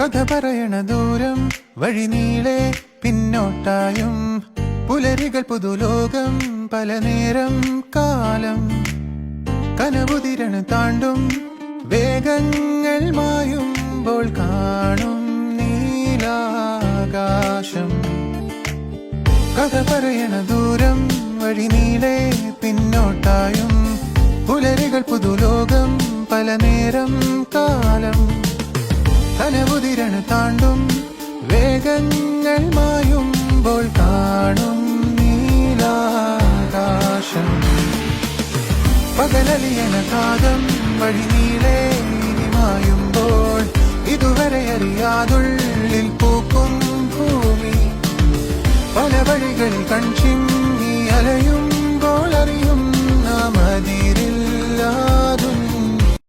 കഥ പറയണ ദൂരം വഴി നീളെ പിന്നോട്ടായും പുലരികൾ പുതുലോകം പല നേരം കാലം. കനവുതിരണ താണ്ടും വേഗങ്ങൾ മായുമ്പോൾ കാണും നീലാകാശം. കഥ പറയണ ദൂരം വഴി നീളെ പിന്നോട്ടായും പുലരികൾ പുതുലോകം പല നേരം കാലം. താണ്ടും വേഗങ്ങൾ മായുമ്പോൾ കാണും നീലാകാശം. പകലലിയന കാതം വഴി നീളേ മായുമ്പോൾ ഇതുവരെ അറിയാതുള്ളിൽ പൂക്കും ഭൂമി. പല വഴികളിൽ കൺചിമ്മ